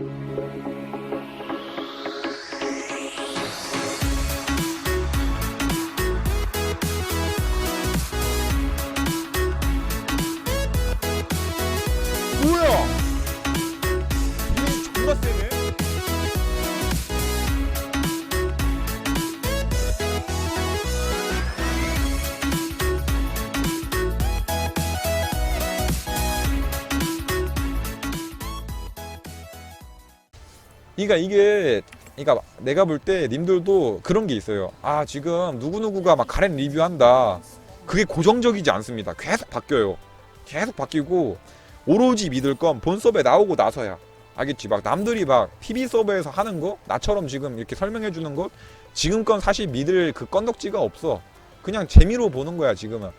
뭐야? 그러니까 이게 그러니까 내가 볼 때 님들도 그런 게 있어요. 아 지금 누구 누구가 막 가렌 리뷰한다. 그게 고정적이지 않습니다. 계속 바뀌어요. 계속 바뀌고 오로지 믿을 건 본 서버에 나오고 나서야 알겠지 막 남들이 막 PB 서버에서 하는 거 나처럼 지금 이렇게 설명해 주는 것 지금 건 사실 믿을 그 건덕지가 없어 그냥 재미로 보는 거야 지금은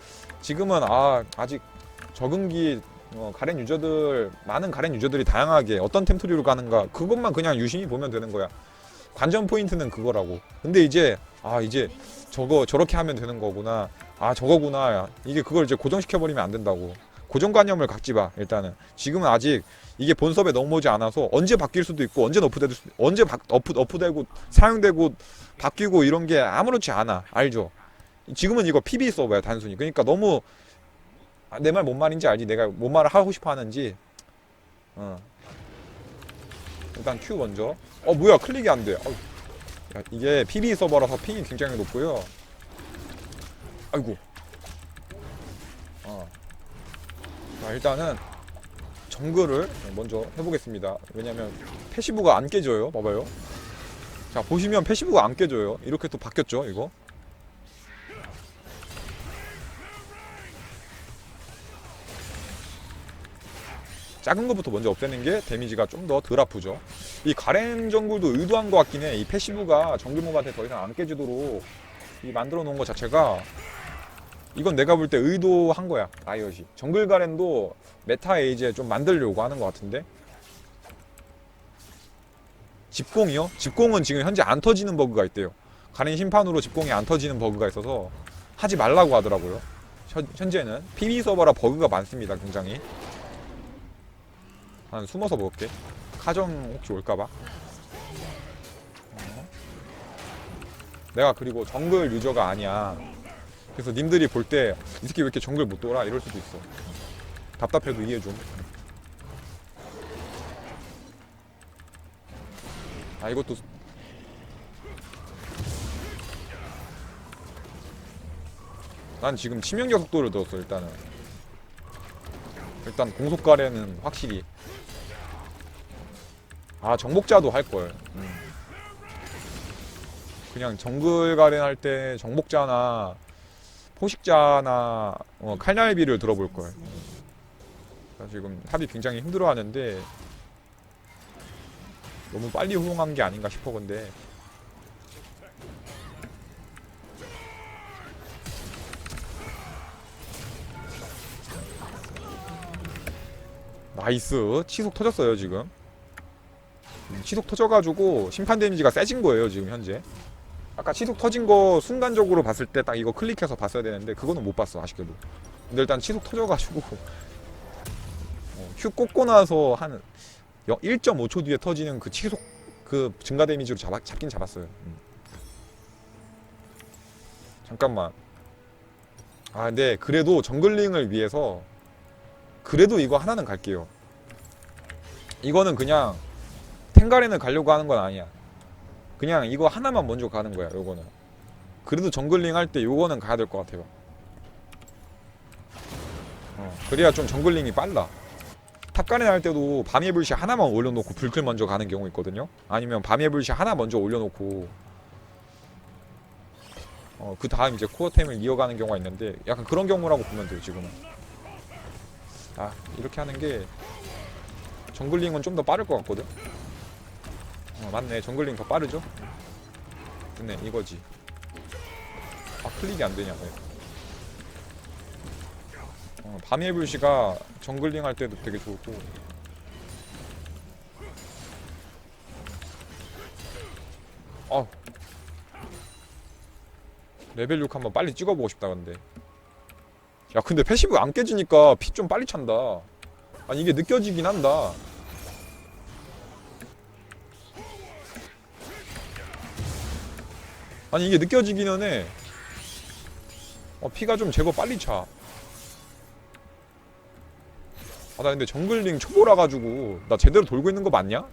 지금은 아 아직 적응기 어, 가렌 유저들 많은 가렌 유저들이 다양하게 어떤 템트리로 가는가 그것만 그냥 유심히 보면 되는 거야. 관전 포인트는 그거라고. 근데 이제 아 이제 저거 저렇게 하면 되는 거구나. 아 저거구나. 이게 그걸 이제 고정시켜 버리면 안 된다고. 고정관념을 갖지 마 일단은. 지금은 아직 이게 본섭에 넘어오지 않아서 언제 바뀔 수도 있고 언제 너프될 수도 언제 바, 어프, 어프되고 사용되고 바뀌고 이런 게 아무렇지 않아. 알죠? 지금은 이거 PB 서버야 단순히. 그러니까 너무 아, 내 말 뭔 말인지 알지? 내가 뭔 말을 하고 싶어 하는지. 어. 일단 Q 먼저. 어 뭐야? 클릭이 안 돼. 어, 야, 이게 PB 서버라서 핑이 굉장히 높고요. 아이고. 어. 자 일단은 정글을 먼저 해보겠습니다. 왜냐면 패시브가 안 깨져요. 봐봐요. 자 보시면 패시브가 안 깨져요. 이렇게 또 바뀌었죠 이거 작은 것부터 먼저 없애는 게 데미지가 좀 더 덜 아프죠. 이 가렌 정글도 의도한 것 같긴 해 이 패시브가 정글 몹한테 더 이상 안 깨지도록 이 만들어 놓은 것 자체가 이건 내가 볼 때 의도한 거야 아이엇이. 정글 가렌도 메타 에 이제 좀 만들려고 하는 것 같은데. 집공이요? 집공은 지금 현재 안 터지는 버그가 있대요. 가렌 심판으로 집공이 안 터지는 버그가 있어서 하지 말라고 하더라고요. 현, 현재는 PB 서버라 버그가 많습니다 굉장히 한 숨어서 먹을게. 카정 혹시 올까봐. 어. 내가 그리고 정글 유저가 아니야. 그래서 님들이 볼 때 이 새끼 왜 이렇게 정글 못 돌아? 이럴 수도 있어. 답답해도 이해 좀. 아 이것도 난 지금 치명적 속도를 넣었어 일단은. 일단 공속가래는 확실히 아 정복자도 할걸 음. 그냥 정글 가렌 할 때 정복자나 포식자나 어, 칼날비를 들어볼 걸. 지금 탑이 굉장히 힘들어하는데 너무 빨리 호응한 게 아닌가 싶어 근데. 나이스 치속 터졌어요 지금 음, 치속 터져가지고 심판 데미지가 세진 거예요 지금 현재. 아까 치속 터진 거 순간적으로 봤을 때 딱 이거 클릭해서 봤어야 되는데 그거는 못 봤어 아쉽게도. 근데 일단 치속 터져가지고. 어, Q 꽂고 나서 한 1.5초 뒤에 터지는 그 치속 그 증가 데미지로 잡아, 잡긴 잡았어요. 음. 잠깐만. 아 근데 그래도 정글링을 위해서 그래도 이거 하나는 갈게요. 이거는 그냥 탱가렌을 가려고 하는 건 아니야. 그냥 이거 하나만 먼저 가는 거야 요거는. 그래도 정글링 할 때 요거는 가야 될 것 같아요. 어, 그래야 좀 정글링이 빨라. 탑가렌 할 때도 밤의 불씨 하나만 올려놓고 불클 먼저 가는 경우 있거든요? 아니면 밤의 불씨 하나 먼저 올려놓고. 어, 그 다음 이제 코어템을 이어가는 경우가 있는데 약간 그런 경우라고 보면 돼요 지금은. 아 이렇게 하는 게 정글링은 좀 더 빠를 것 같거든 어, 맞네. 정글링 더 빠르죠? 됐네 이거지. 아 클릭이 안 되냐 왜 어, 밤의 불씨가 정글링 할 때도 되게 좋고. 아. 레벨 6 한번 빨리 찍어보고 싶다 근데. 야 근데 패시브가 안 깨지니까 피 좀 빨리 찬다. 아니 이게 느껴지긴 한다 아니 이게 느껴지기는 해. 어, 피가 좀 제법 빨리 차. 아, 나 근데 정글링 초보라 가지고 나 제대로 돌고 있는 거 맞냐?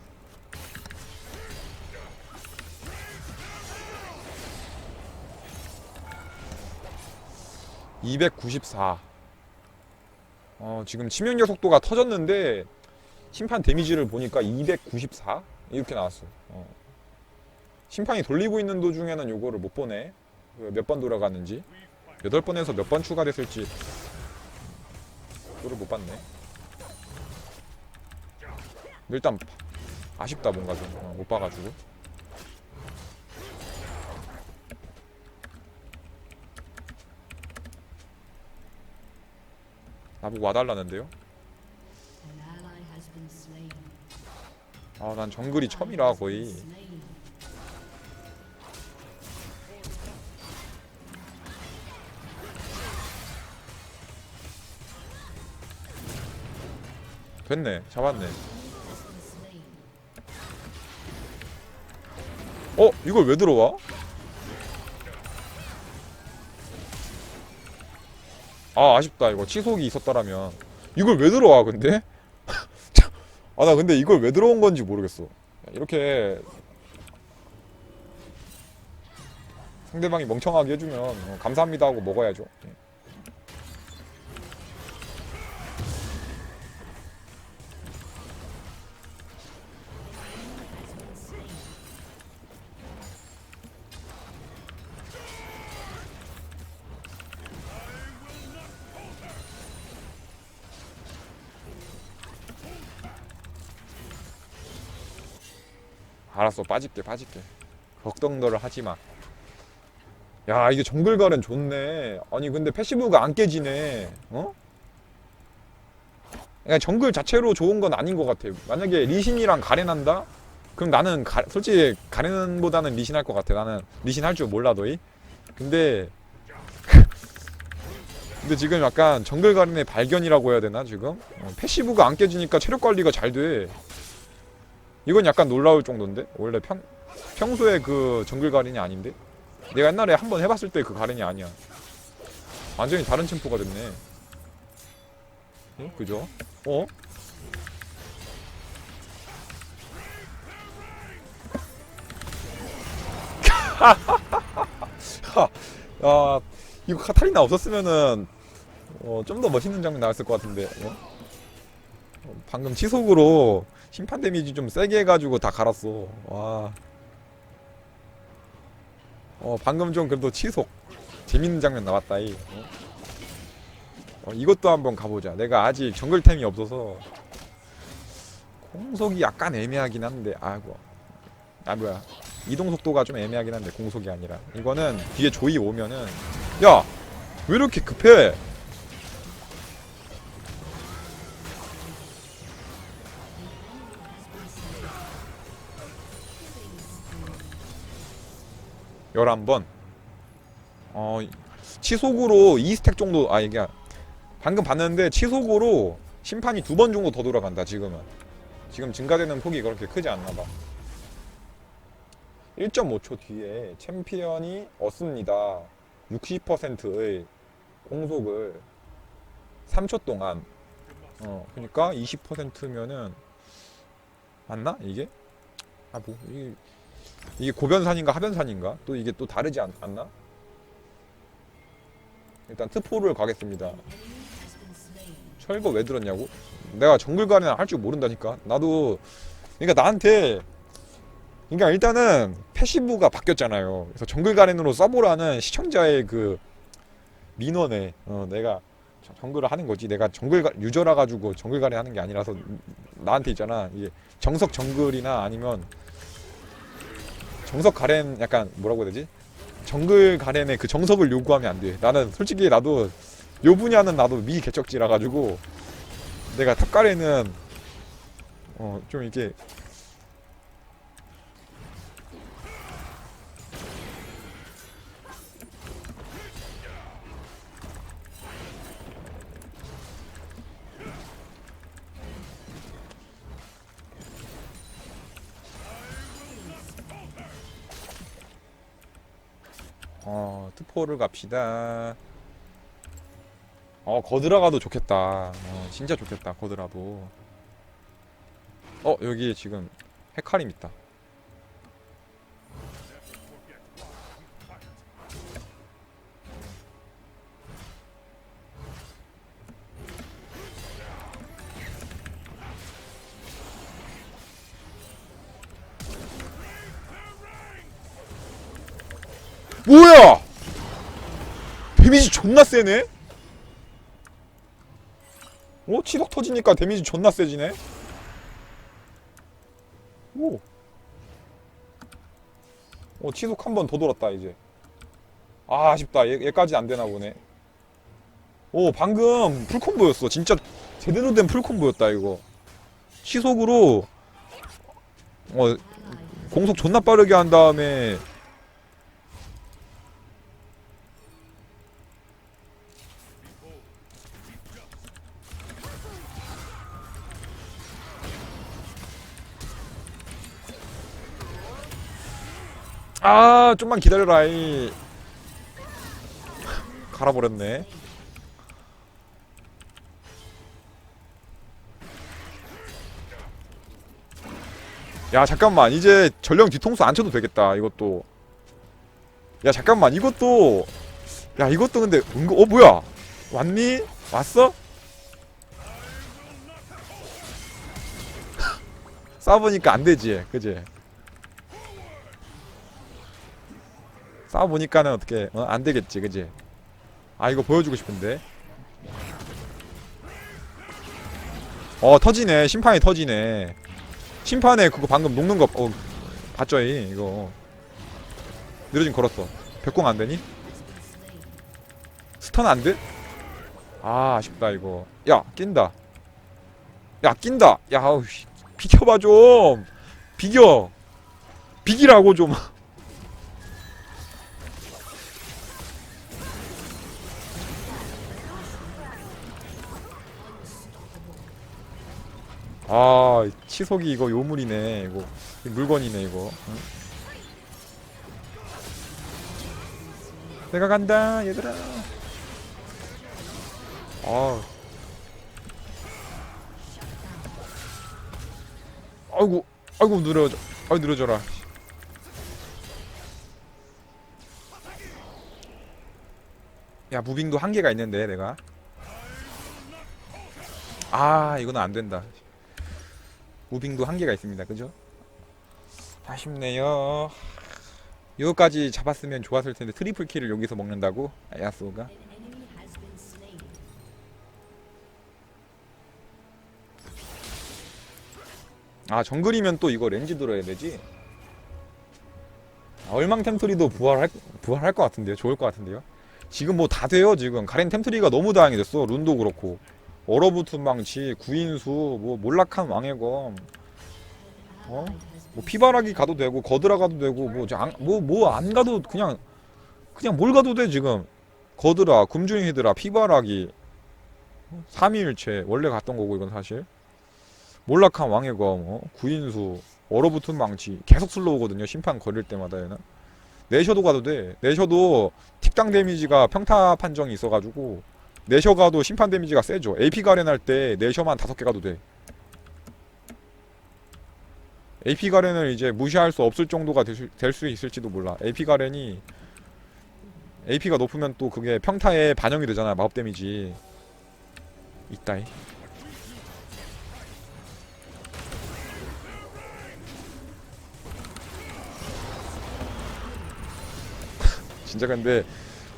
(294) 어 지금 치명력 속도가 터졌는데 심판 데미지를 보니까 294 이렇게 나왔어 어. 심판이 돌리고 있는 도중에는 요거를 못 보네 몇 번 돌아가는지. 여덟 번에서 몇 번 추가됐을지. 그거를 못 봤네. 일단 아쉽다 뭔가 좀. 못 봐가지고. 나보고 와달라는데요? 아 난 정글이 처음이라 거의 됐네 잡았네. 어? 이걸 왜 들어와? 아 아쉽다 이거 치속이 있었더라면 이걸 왜 들어와 근데? 아 나 근데 이걸 왜 들어온 건지 모르겠어 이렇게 상대방이 멍청하게 해주면 어, 감사합니다 하고 먹어야죠 알았어 빠질게 빠질게. 걱정들을 하지마. 야 이게 정글갈은 좋네. 아니 근데 패시브가 안 깨지네. 어? 그러니까 정글 자체로 좋은 건 아닌 것 같아. 만약에 리신이랑 가렌한다? 그럼 나는 가, 솔직히 가렌보다는 리신 할 것 같아. 나는 리신 할 줄 몰라 도이 근데 근데 지금 약간 정글 가렌의 발견이라고 해야 되나 지금? 어, 패시브가 안 깨지니까 체력 관리가 잘돼 이건 약간 놀라울 정도인데 원래 평 평소에 그 정글 가렌이 아닌데 내가 옛날에 한 번 해봤을 때 그 가렌이 아니야 완전히 다른 챔프가 됐네 응? 그죠? 어? 야 이거 카타리나 없었으면은 어, 좀 더 멋있는 장면 나왔을 것 같은데 어? 어, 방금 치속으로 심판 데미지 좀 세게 해가지고 다 갈았어. 와. 어, 방금 좀 그래도 치속. 재밌는 장면 나왔다, 이. 어? 어, 이것도 한번 가보자. 내가 아직 정글템이 없어서. 공속이 약간 애매하긴 한데, 아이고. 아, 뭐야. 이동 속도가 좀 애매하긴 한데, 공속이 아니라. 이거는 뒤에 조이 오면은, 야! 왜 이렇게 급해? 열한 번 어, 치속으로 2스택 정도, 아, 이게, 방금 봤는데, 치속으로 심판이 두 번 정도 더 돌아간다, 지금은. 지금 증가되는 폭이 그렇게 크지 않나봐. 1.5초 뒤에 챔피언이 얻습니다. 60%의 공속을 3초 동안. 어, 그니까 20%면은, 맞나? 이게? 아, 뭐, 이게. 이게 고변산인가 하변산인가? 또 이게 또 다르지 않, 않나? 일단 트포를 가겠습니다. 철거 왜 들었냐고? 내가 정글 가렌 할줄 모른다니까. 나도 그러니까 나한테 그러니까 일단은 패시브가 바뀌었잖아요. 그래서 정글 가렌으로 써보라는 시청자의 그 민원에 어, 내가 저- 정글을 하는 거지. 내가 정글 가- 유저라 가지고 정글 가렌 하는 게 아니라서 나한테 있잖아. 이게 정석 정글이나 아니면 정석 가렌 약간 뭐라고 해야 되지? 정글 가렌의 그 정석을 요구하면 안 돼. 나는 솔직히 나도 요 분야는 나도 미 개척지라 가지고 내가 탑 가렌은 어 좀 이게 어 트포를 갑시다. 어 거드라가도 좋겠다. 어 진짜 좋겠다 거드라도. 어 여기 지금 헤카림 있다 존나 세네 어? 치석 터지니까 데미지 존나 세지네 오. 어, 치속 한 번 더 돌았다, 이제. 아, 아쉽다. 얘, 얘까지 안 되나 보네. 오, 방금 풀콤보였어. 진짜 제대로 된 풀콤보였다, 이거. 치속으로, 어, 공속 존나 빠르게 한 다음에, 아, 좀만 기다려라, 이. 갈아버렸네. 야, 잠깐만. 이제 전령 뒤통수 안 쳐도 되겠다, 이것도. 야, 잠깐만. 이것도. 야, 이것도 근데, 은근, 어, 뭐야? 왔니? 왔어? 싸워보니까 안 되지, 그지? 싸워보니까는 어떻게 어? 안 되겠지 그지? 아 이거 보여주고 싶은데. 어 터지네. 심판이 터지네. 심판에 그거 방금 녹는 거 어, 봤죠 이 이거. 느려진 걸었어. 벽공 안 되니? 스턴 안 돼? 아 아쉽다 이거. 야 낀다. 야 낀다. 야 아우 씨, 비켜봐 좀. 비겨. 비기라고 좀 아 치석이 이거 요물이네 이거. 이 물건이네 이거. 응? 내가 간다 얘들아. 아. 아이고 아이고 느려져 아이 느려져라. 야 무빙도 한계가 있는데 내가. 아 이거는 안 된다 무빙도 한계가 있습니다. 그죠? 아쉽네요. 이거까지 잡았으면 좋았을 텐데 트리플 킬을 여기서 먹는다고? 야스오가? 아 정글이면 또 이거 렌즈 들어야 되지? 아, 얼망 템트리도 부활할 부활할 것 같은데요. 좋을 것 같은데요. 지금 뭐 다 돼요. 지금 가렌 템트리가 너무 다양해졌어. 룬도 그렇고 얼어붙은 망치, 구인수, 뭐 몰락한 왕의 검, 어? 뭐 피바라기 가도 되고 거드라 가도 되고 뭐뭐뭐 안 가도 그냥 그냥 뭘 가도 돼 지금. 거드라, 금중의 히드라, 피바라기, 삼위일체 원래 갔던 거고 이건 사실. 몰락한 왕의 검, 어? 구인수, 얼어붙은 망치 계속 슬로우거든요 심판 걸릴 때마다 얘는. 내셔도 가도 돼. 내셔도 틱당 데미지가 평타 판정이 있어가지고 내셔 가도 심판 데미지가 세죠. AP 가렌 할 때 내셔만 다섯 개 가도 돼. AP 가렌을 이제 무시할 수 없을 정도가 될수 있을지도 몰라. AP 가렌이 AP가 높으면 또 그게 평타에 반영이 되잖아 마법 데미지. 이따이. 진짜 근데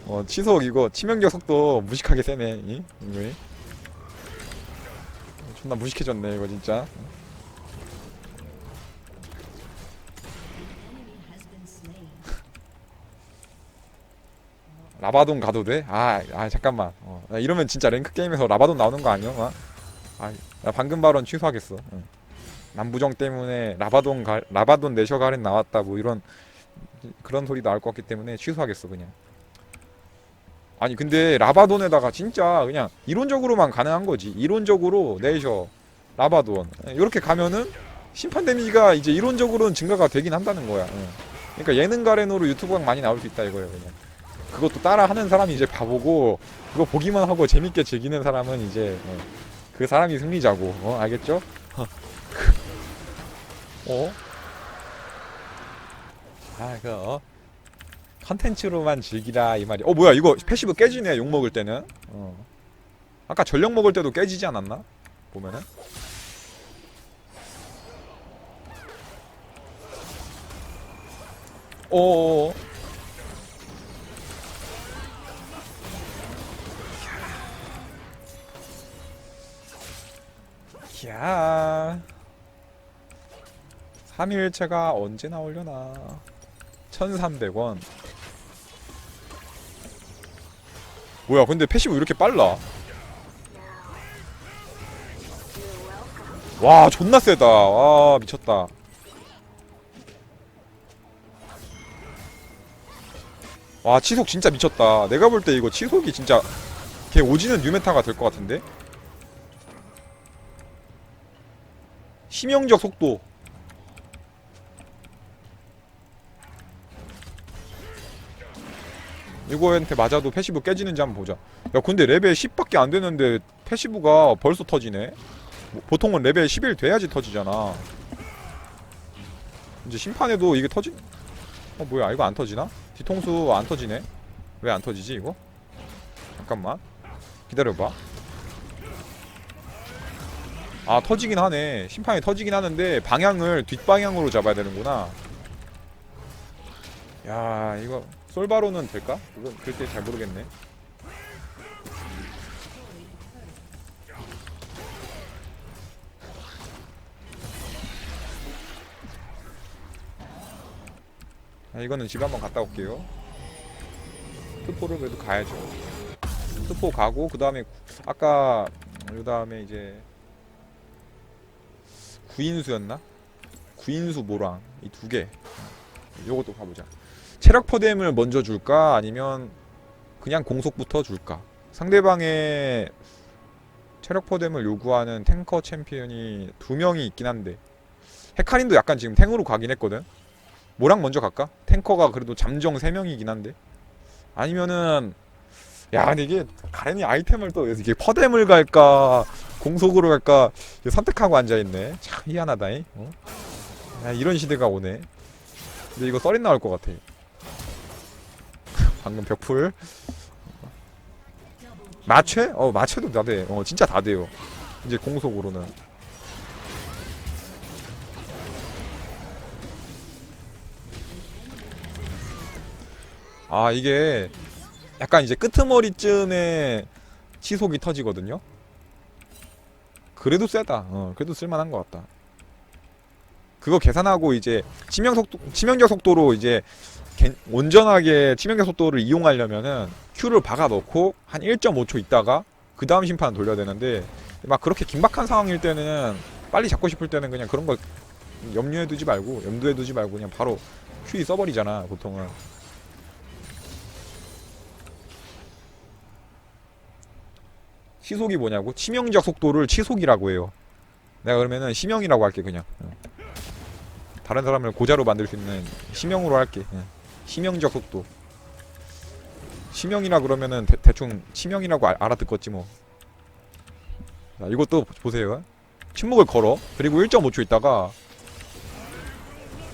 어 치석 이거 치명적 속도 무식하게 세네 이 왜? 존나 무식해졌네 이거 진짜. 라바돈 가도 돼? 아, 아 잠깐만 어, 나 이러면 진짜 랭크 게임에서 라바돈 나오는 거 아니야? 어? 아, 나 방금 발언 취소하겠어 응. 남부정 때문에 라바돈 가, 라바돈 내셔 가렌 나왔다 뭐 이런 그런 소리 나올 것 같기 때문에 취소하겠어 그냥 아니 근데 라바돈에다가 진짜 그냥 이론적으로만 가능한 거지 이론적으로 내셔 라바돈 이렇게 가면은 심판 데미지가 이제 이론적으로는 증가가 되긴 한다는 거야 응. 그러니까 예능 가렌으로 유튜브가 많이 나올 수 있다 이거예요 그냥 그것도 따라 하는 사람이 이제 바보고 그거 보기만 하고 재밌게 즐기는 사람은 이제 어, 그 사람이 승리자고 어 알겠죠? 어? 아, 그 어? 컨텐츠로만 즐기라 이 말이. 어 뭐야 이거 패시브 깨지네 욕 먹을 때는. 어. 아까 전력 먹을 때도 깨지지 않았나? 보면은. 오. 야. 3일체가 언제 나오려나? 1,300원. 뭐야, 근데 패시브 왜 이렇게 빨라? 와, 존나 세다. 와, 미쳤다. 와, 치속 진짜 미쳤다. 내가 볼 때 이거 치속이 진짜 걔 오지는 뉴메타가 될 것 같은데? 심형적 속도. 이거한테 맞아도 패시브 깨지는지 한번 보자. 야, 근데 레벨 10밖에 안 되는데 패시브가 벌써 터지네? 뭐, 보통은 레벨 11 돼야지 터지잖아. 이제 심판에도 이게 터진, 어, 뭐야, 이거 안 터지나? 뒤통수 안 터지네? 왜 안 터지지, 이거? 잠깐만. 기다려봐. 아, 터지긴 하네. 심판이 터지긴 하는데, 방향을 뒷방향으로 잡아야 되는구나. 야, 이거, 솔바로는 될까? 그건 글쎄 잘 모르겠네. 아, 이거는 집 한번 갔다 올게요. 투포를 그래도 가야죠. 투포 가고 그 다음에 아까 그 다음에 이제 구인수였나? 구인수 모랑 이 두 개. 요것도 가보자. 체력 퍼뎀을 먼저 줄까 아니면 그냥 공속부터 줄까? 상대방의 체력 퍼뎀을 요구하는 탱커 챔피언이 두 명이 있긴 한데 헤카린도 약간 지금 탱으로 가긴 했거든. 뭐랑 먼저 갈까? 탱커가 그래도 잠정 3명이긴 한데 아니면은 야 근데 이게 가렌이 아이템을 또 이게 퍼뎀을 갈까 공속으로 갈까 선택하고 앉아있네 참 희한하다잉 어? 야 이런 시대가 오네 근데 이거 썰인 나올 것 같아 방금 벽풀. 마취? 어 마취도 다 돼 어 진짜 다 돼요. 이제 공속으로는. 아 이게 약간 이제 끄트머리쯤에 치속이 터지거든요? 그래도 세다. 어 그래도 쓸만한 것 같다. 그거 계산하고 이제 치명 속도 치명적 속도로 이제 개- 온전하게 치명적 속도를 이용하려면은 Q를 박아 넣고 한 1.5초 있다가 그 다음 심판 돌려야 되는데 막 그렇게 긴박한 상황일 때는 빨리 잡고 싶을 때는 그냥 그런 거 염려해 두지 말고 염두에 두지 말고 그냥 바로 Q 써버리잖아 보통은 시속이 뭐냐고? 치명적 속도를 치속이라고 해요. 내가 그러면은 심형이라고 할게 그냥. 어. 다른 사람을 고자로 만들 수 있는 심형으로 할게. 어. 심형적 속도. 심형이라 그러면은 대, 충 치명이라고 알, 알아듣겠지 뭐. 자, 이것도 보세요. 침묵을 걸어. 그리고 1.5초 있다가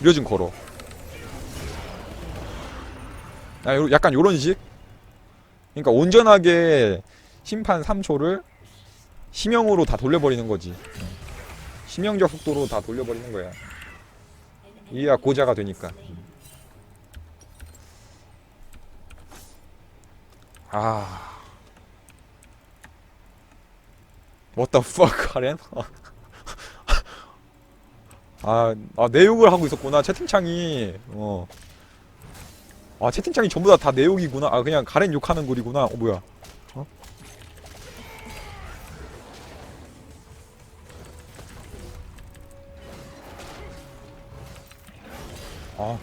이어진 걸어. 아, 요- 약간 요런 식. 그러니까 온전하게 심판 3초를 심형으로 다 돌려버리는 거지. 심형적 속도로 다 돌려버리는 거야. 이야 고자가 되니까. 아. What the fuck, 카렌? 아, 아, 내욕을 하고 있었구나, 채팅창이. 어. 아, 채팅창이 전부 다, 다 내욕이구나. 아, 그냥 가렌 욕하는 글이구나. 어, 뭐야. 아.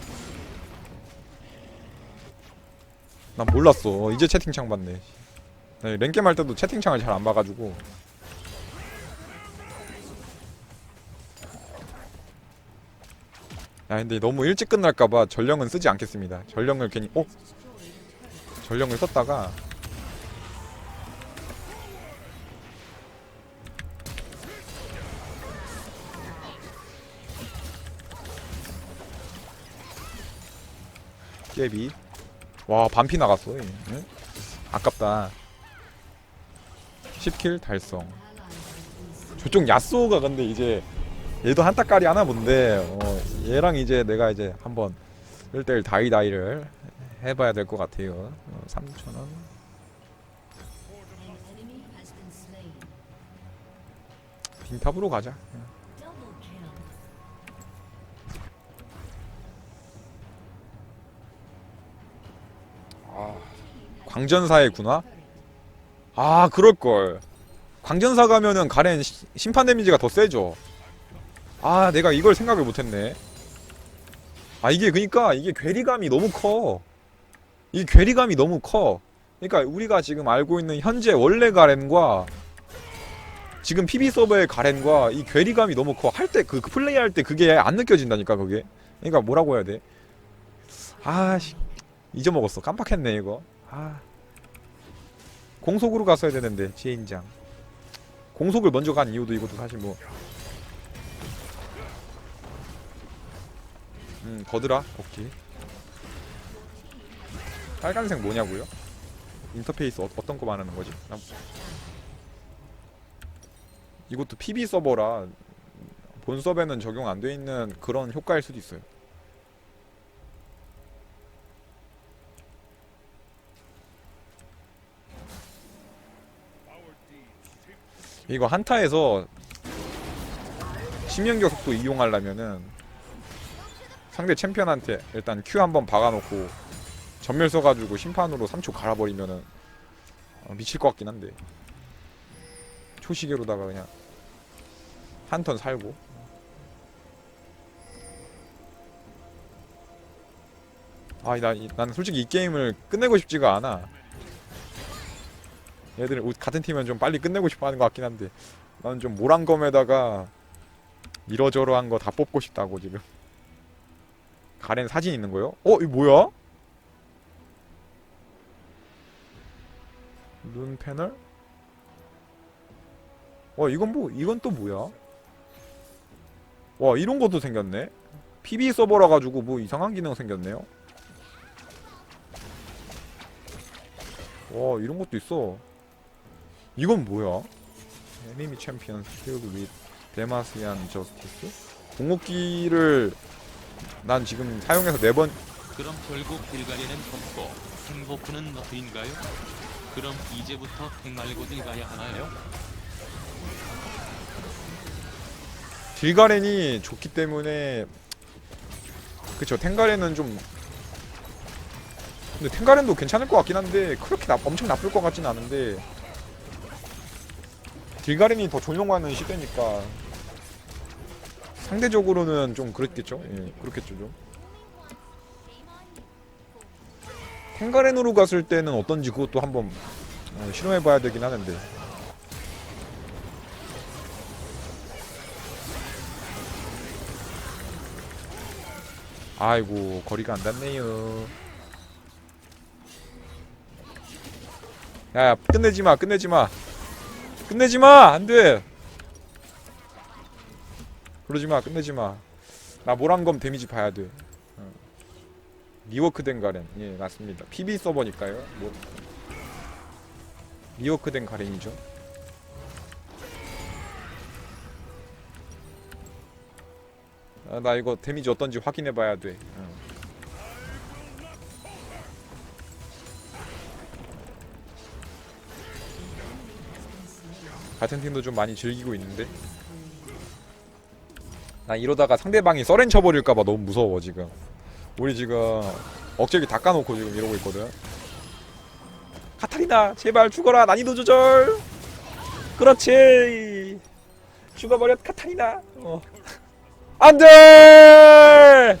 난 몰랐어. 이제 채팅창 봤네. 네, 랭겜 할 때도 채팅창을 잘 안 봐가지고. 야, 근데 너무 일찍 끝날까봐 전령은 쓰지 않겠습니다. 전령을 괜히, 어? 전령을 썼다가 깨비 와 반피 나갔어 얘. 응? 아깝다 10킬 달성 저쪽 야스오가 근데 이제 얘도 한타까리 하나 본데 어, 얘랑 이제 내가 이제 한번 1대1 다이다이를 해봐야 될 것 같아요 어, 3,000원 An enemy has been slain. 빈탑으로 가자 광전사의 군화? 아 그럴걸. 광전사 가면은 가렌 시- 심판 데미지가 더 세죠. 아 내가 이걸 생각을 못했네. 아 이게 그니까 이게 괴리감이 너무 커 이 괴리감이 너무 커. 그러니까 우리가 지금 알고 있는 현재 원래 가렌과 지금 PB 서버의 가렌과 이 괴리감이 너무 커. 할 때 그 플레이 할 때 그게 안 느껴진다니까 그게. 그러니까 뭐라고 해야 돼? 아 씨. 잊어먹었어. 깜빡했네 이거. 아 공속으로 갔어야 되는데 지인장 공속을 먼저 간 이유도 이것도 사실 뭐 음, 거드라? 오케이. 빨간색 뭐냐고요? 인터페이스 어, 어떤 거 말하는 거지? 난- 이것도 PB 서버라 본 서버에는 적용 안 돼 있는 그런 효과일 수도 있어요. 이거 한타에서 심연격 속도 이용하려면은 상대 챔피언한테 일단 Q 한번 박아놓고 전멸 써가지고 심판으로 3초 갈아버리면은 어, 미칠 것 같긴 한데. 초시계로다가 그냥 한 턴 살고. 아니 나, 이- 난 솔직히 이 게임을 끝내고 싶지가 않아 얘들 우- 같은 팀은 좀 빨리 끝내고 싶어 하는 것 같긴 한데 나는 좀 모란검에다가 이러저러한 거 다 뽑고 싶다고 지금 가렌 사진 있는 거요? 어? 이거 뭐야? 룬 패널? 와 이건 뭐 이건 또 뭐야? 와 이런 것도 생겼네 PB 서버라 가지고 뭐 이상한 기능 생겼네요 와 이런 것도 있어 이건 뭐야? 에니미 챔피언 스킬드 윗 데마시안 저스티스? 공업기를 난 지금 사용해서 네 번 그럼 결국 길가리는 없고 행복은 너프인가요? 그럼 이제부터 행말고들 가야 하나요? 딜가렌이 좋기 때문에 그쵸 탱가렌은 좀 근데 탱가렌도 괜찮을 것 같긴 한데 그렇게 나, 엄청 나쁠 것 같진 않은데 딜가렌이 더 존용하는 시대니까. 상대적으로는 좀 그렇겠죠? 예 그렇겠죠 좀. 탱가렌으로 갔을 때는 어떤지 그것도 한번 어, 실험해봐야 되긴 하는데. 아이고 거리가 안 닿네요. 야 끝내지마 끝내지마 끝내지 마 안 돼. 그러지 마 끝내지 마. 나 모란검 데미지 봐야 돼. 어. 리워크된 가렌. 예 맞습니다. PB 서버니까요. 뭐. 리워크된 가렌이죠. 아, 나 이거 데미지 어떤지 확인해 봐야 돼. 응. 같은 팀도 좀 많이 즐기고 있는데. 나 이러다가 상대방이 서렌 쳐버릴까봐 너무 무서워 지금. 우리 지금 억제기 다 까놓고 지금 이러고 있거든. 카타리나 제발 죽어라. 난이도 조절. 그렇지. 죽어버렸 카타리나. 어. 안돼